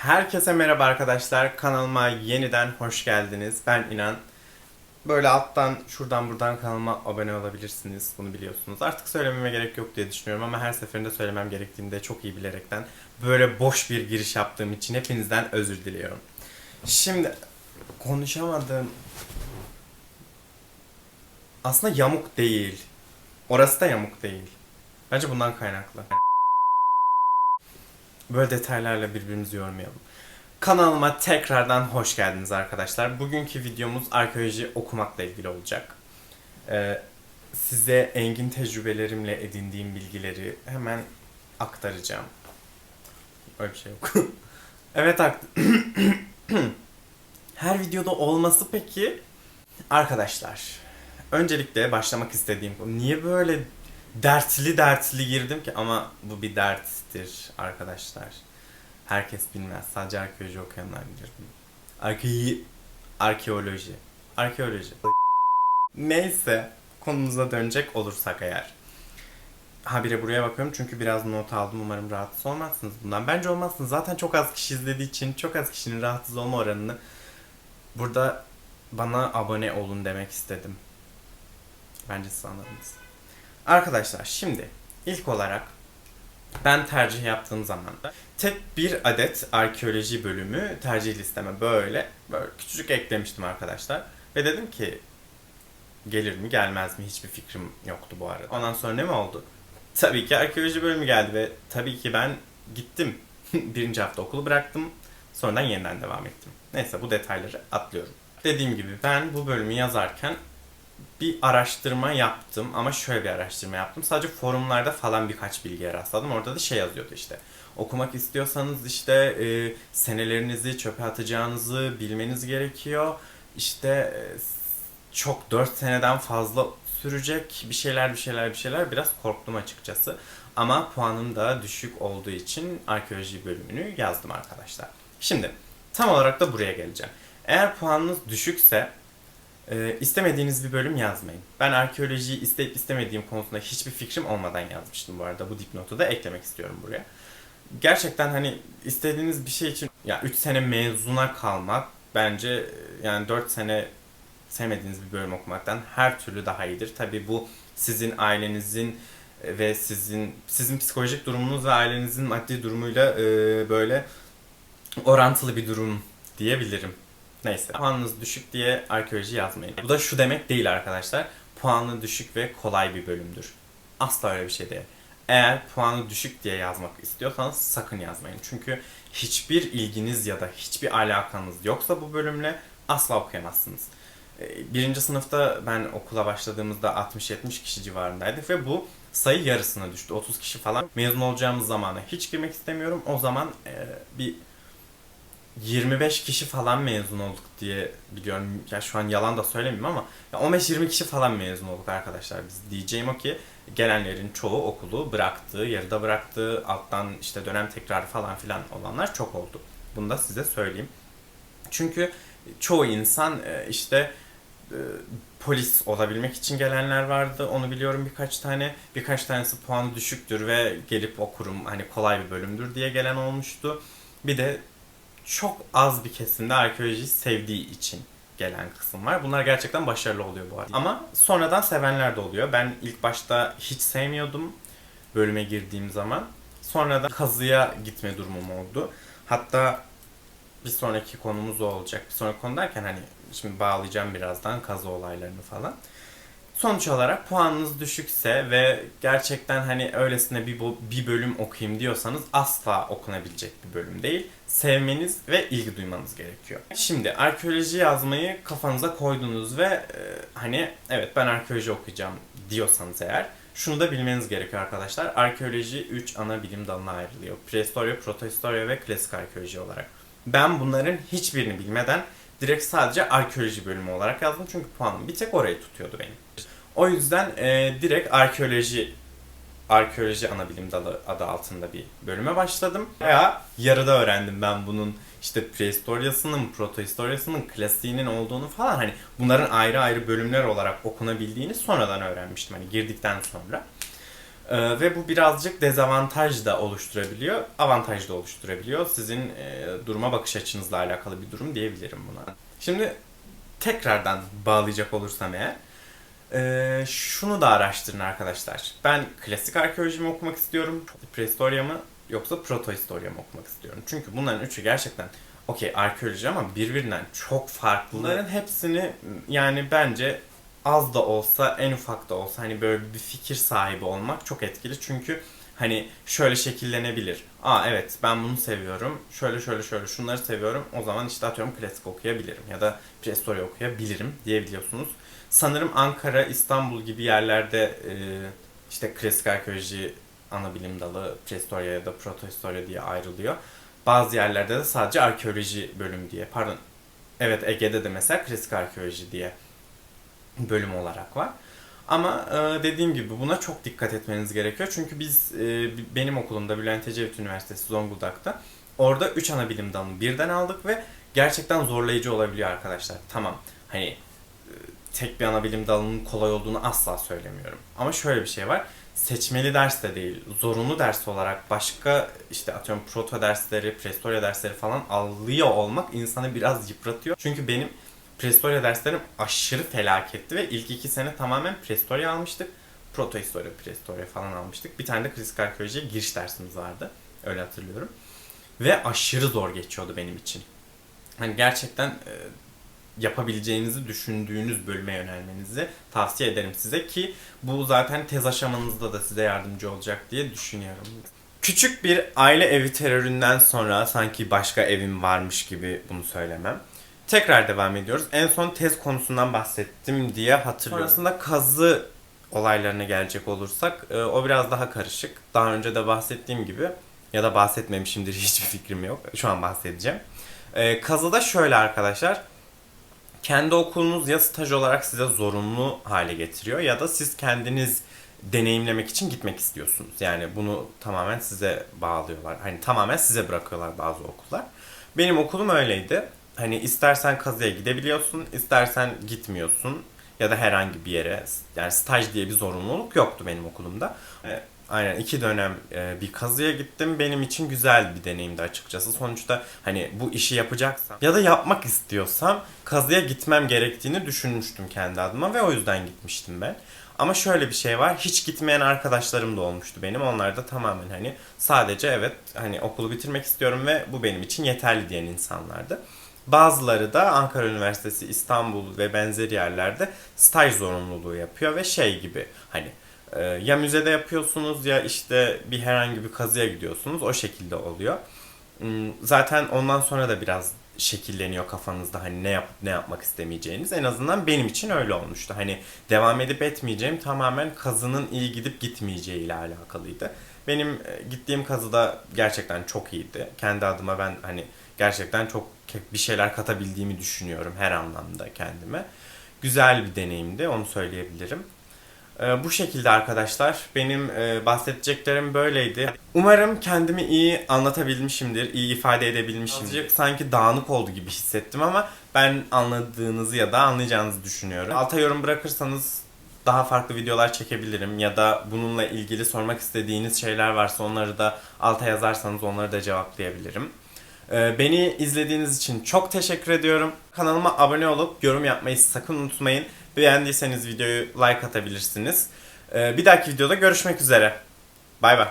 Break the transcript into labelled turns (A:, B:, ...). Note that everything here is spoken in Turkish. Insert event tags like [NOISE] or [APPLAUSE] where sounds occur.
A: Herkese merhaba arkadaşlar. Kanalıma yeniden hoş geldiniz. Ben İnan. Böyle alttan şuradan buradan kanalıma abone olabilirsiniz. Bunu biliyorsunuz. Artık söylememe gerek yok diye düşünüyorum ama her seferinde söylemem gerektiğini de çok iyi bilerekten böyle boş bir giriş yaptığım için hepinizden özür diliyorum. Şimdi konuşamadım. Aslında yamuk değil. Orası da yamuk değil. Bence bundan kaynaklı. Böyle detaylarla birbirimizi yormayalım. Kanalıma tekrardan hoş geldiniz arkadaşlar. Bugünkü videomuz arkeoloji okumakla ilgili olacak. Ee, size engin tecrübelerimle edindiğim bilgileri hemen aktaracağım. Öyle bir şey yok. [LAUGHS] evet akt [CLEARS THROAT] Her videoda olması peki arkadaşlar. Öncelikle başlamak istediğim. Niye böyle dertli dertli girdim ki ama bu bir derttir arkadaşlar. Herkes bilmez. Sadece arkeoloji okuyanlar bilir. Arkeoloji. Arkeoloji. Arkeoloji. Neyse konumuza dönecek olursak eğer. Habire buraya bakıyorum çünkü biraz not aldım. Umarım rahatsız olmazsınız bundan. Bence olmazsınız. Zaten çok az kişi izlediği için çok az kişinin rahatsız olma oranını burada bana abone olun demek istedim. Bence siz anladınız. Arkadaşlar şimdi ilk olarak ben tercih yaptığım zaman da tek bir adet arkeoloji bölümü tercih listeme böyle böyle küçücük eklemiştim arkadaşlar. Ve dedim ki gelir mi gelmez mi hiçbir fikrim yoktu bu arada. Ondan sonra ne mi oldu? Tabii ki arkeoloji bölümü geldi ve tabii ki ben gittim. [LAUGHS] Birinci hafta okulu bıraktım. Sonradan yeniden devam ettim. Neyse bu detayları atlıyorum. Dediğim gibi ben bu bölümü yazarken bir araştırma yaptım ama şöyle bir araştırma yaptım. Sadece forumlarda falan birkaç bilgiye rastladım. Orada da şey yazıyordu işte. Okumak istiyorsanız işte e, senelerinizi çöpe atacağınızı bilmeniz gerekiyor. İşte e, çok 4 seneden fazla sürecek bir şeyler bir şeyler bir şeyler biraz korktum açıkçası. Ama puanım da düşük olduğu için arkeoloji bölümünü yazdım arkadaşlar. Şimdi tam olarak da buraya geleceğim. Eğer puanınız düşükse ee, istemediğiniz bir bölüm yazmayın. Ben arkeolojiyi isteyip istemediğim konusunda hiçbir fikrim olmadan yazmıştım bu arada. Bu dipnotu da eklemek istiyorum buraya. Gerçekten hani istediğiniz bir şey için ya 3 sene mezuna kalmak bence e, yani 4 sene sevmediğiniz bir bölüm okumaktan her türlü daha iyidir. Tabii bu sizin ailenizin e, ve sizin sizin psikolojik durumunuz ve ailenizin maddi durumuyla e, böyle orantılı bir durum diyebilirim. Neyse. Puanınız düşük diye arkeoloji yazmayın. Bu da şu demek değil arkadaşlar. Puanı düşük ve kolay bir bölümdür. Asla öyle bir şey değil. Eğer puanı düşük diye yazmak istiyorsanız sakın yazmayın. Çünkü hiçbir ilginiz ya da hiçbir alakanız yoksa bu bölümle asla okuyamazsınız. Ee, Birinci sınıfta ben okula başladığımızda 60-70 kişi civarındaydık ve bu sayı yarısına düştü. 30 kişi falan. Mezun olacağımız zamana hiç girmek istemiyorum. O zaman e, bir 25 kişi falan mezun olduk diye biliyorum. Ya şu an yalan da söylemeyeyim ama 15-20 kişi falan mezun olduk arkadaşlar. Biz diyeceğim o ki gelenlerin çoğu okulu bıraktı, yarıda bıraktı, alttan işte dönem tekrarı falan filan olanlar çok oldu. Bunu da size söyleyeyim. Çünkü çoğu insan e, işte e, polis olabilmek için gelenler vardı. Onu biliyorum birkaç tane. Birkaç tanesi puanı düşüktür ve gelip okurum hani kolay bir bölümdür diye gelen olmuştu. Bir de çok az bir kesimde arkeolojiyi sevdiği için gelen kısım var. Bunlar gerçekten başarılı oluyor bu arada. Ama sonradan sevenler de oluyor. Ben ilk başta hiç sevmiyordum bölüme girdiğim zaman. Sonra da kazıya gitme durumum oldu. Hatta bir sonraki konumuz o olacak. Bir sonraki konu derken hani şimdi bağlayacağım birazdan kazı olaylarını falan. Sonuç olarak puanınız düşükse ve gerçekten hani öylesine bir, bir bölüm okuyayım diyorsanız asla okunabilecek bir bölüm değil. Sevmeniz ve ilgi duymanız gerekiyor. Şimdi arkeoloji yazmayı kafanıza koydunuz ve e, hani evet ben arkeoloji okuyacağım diyorsanız eğer şunu da bilmeniz gerekiyor arkadaşlar. Arkeoloji 3 ana bilim dalına ayrılıyor. Prehistorya, protohistorya ve klasik arkeoloji olarak. Ben bunların hiçbirini bilmeden direkt sadece arkeoloji bölümü olarak yazdım. Çünkü puanım bir tek orayı tutuyordu benim. O yüzden e, direkt arkeoloji arkeoloji ana bilim dalı adı altında bir bölüme başladım. Veya yarıda öğrendim ben bunun işte prehistoryasının, protohistoryasının, klasiğinin olduğunu falan hani bunların ayrı ayrı bölümler olarak okunabildiğini sonradan öğrenmiştim hani girdikten sonra. Ee, ve bu birazcık dezavantaj da oluşturabiliyor, avantaj da oluşturabiliyor. Sizin e, duruma bakış açınızla alakalı bir durum diyebilirim buna. Şimdi tekrardan bağlayacak olursam eğer, e, şunu da araştırın arkadaşlar. Ben klasik arkeoloji mi okumak istiyorum, prehistorya mı yoksa protohistorya mı okumak istiyorum? Çünkü bunların üçü gerçekten okey arkeoloji ama birbirinden çok farklı. Bunların hepsini yani bence az da olsa en ufak da olsa hani böyle bir fikir sahibi olmak çok etkili. Çünkü hani şöyle şekillenebilir. Aa evet ben bunu seviyorum. Şöyle şöyle şöyle şunları seviyorum. O zaman işte atıyorum klasik okuyabilirim ya da prehistoria okuyabilirim diyebiliyorsunuz. Sanırım Ankara, İstanbul gibi yerlerde e, işte klasik arkeoloji ana bilim dalı, prehistoria ya da protohistoria diye ayrılıyor. Bazı yerlerde de sadece arkeoloji bölüm diye. Pardon. Evet Ege'de de mesela klasik arkeoloji diye bölüm olarak var. Ama e, dediğim gibi buna çok dikkat etmeniz gerekiyor. Çünkü biz e, benim okulumda Bülent Ecevit Üniversitesi Zonguldak'ta orada 3 ana bilim dalını birden aldık ve gerçekten zorlayıcı olabiliyor arkadaşlar. Tamam hani e, tek bir ana bilim dalının kolay olduğunu asla söylemiyorum. Ama şöyle bir şey var. Seçmeli ders de değil, zorunlu ders olarak başka işte atıyorum proto dersleri, prehistoria dersleri falan alıyor olmak insanı biraz yıpratıyor. Çünkü benim prehistoria derslerim aşırı felaketti ve ilk iki sene tamamen prehistoria almıştık. Protohistoria, prehistoria falan almıştık. Bir tane de klasik arkeolojiye giriş dersimiz vardı. Öyle hatırlıyorum. Ve aşırı zor geçiyordu benim için. Hani gerçekten e, yapabileceğinizi düşündüğünüz bölüme yönelmenizi tavsiye ederim size ki bu zaten tez aşamanızda da size yardımcı olacak diye düşünüyorum. Küçük bir aile evi teröründen sonra sanki başka evim varmış gibi bunu söylemem. Tekrar devam ediyoruz. En son tez konusundan bahsettim diye hatırlıyorum. Sonrasında kazı olaylarına gelecek olursak e, o biraz daha karışık. Daha önce de bahsettiğim gibi ya da bahsetmemişimdir [LAUGHS] hiçbir fikrim yok. Şu an bahsedeceğim. E, kazıda şöyle arkadaşlar. Kendi okulunuz ya staj olarak size zorunlu hale getiriyor ya da siz kendiniz deneyimlemek için gitmek istiyorsunuz. Yani bunu tamamen size bağlıyorlar. Hani tamamen size bırakıyorlar bazı okullar. Benim okulum öyleydi. Hani istersen kazıya gidebiliyorsun, istersen gitmiyorsun ya da herhangi bir yere. Yani staj diye bir zorunluluk yoktu benim okulumda. E, Aynen iki dönem e, bir kazıya gittim. Benim için güzel bir deneyimdi açıkçası. Sonuçta hani bu işi yapacaksam ya da yapmak istiyorsam kazıya gitmem gerektiğini düşünmüştüm kendi adıma ve o yüzden gitmiştim ben. Ama şöyle bir şey var. Hiç gitmeyen arkadaşlarım da olmuştu benim. Onlar da tamamen hani sadece evet hani okulu bitirmek istiyorum ve bu benim için yeterli diyen insanlardı. Bazıları da Ankara Üniversitesi, İstanbul ve benzeri yerlerde staj zorunluluğu yapıyor ve şey gibi hani e, ya müzede yapıyorsunuz ya işte bir herhangi bir kazıya gidiyorsunuz. O şekilde oluyor. Hmm, Zaten ondan sonra da biraz şekilleniyor kafanızda hani ne yap ne yapmak istemeyeceğiniz. En azından benim için öyle olmuştu. Hani devam edip etmeyeceğim tamamen kazının iyi gidip gitmeyeceği ile alakalıydı. Benim e, gittiğim kazıda gerçekten çok iyiydi. Kendi adıma ben hani gerçekten çok bir şeyler katabildiğimi düşünüyorum her anlamda kendime. Güzel bir deneyimdi onu söyleyebilirim. Ee, Bu şekilde arkadaşlar benim e, bahsedeceklerim böyleydi. Umarım kendimi iyi anlatabilmişimdir, iyi ifade edebilmişimdir. Azıcık sanki dağınık oldu gibi hissettim ama ben anladığınızı ya da anlayacağınızı düşünüyorum. Alta yorum bırakırsanız daha farklı videolar çekebilirim ya da bununla ilgili sormak istediğiniz şeyler varsa onları da alta yazarsanız onları da cevaplayabilirim. Ee, Beni izlediğiniz için çok teşekkür ediyorum. Kanalıma abone olup yorum yapmayı sakın unutmayın. Beğendiyseniz videoyu like atabilirsiniz. Ee, Bir dahaki videoda görüşmek üzere. Bay bay.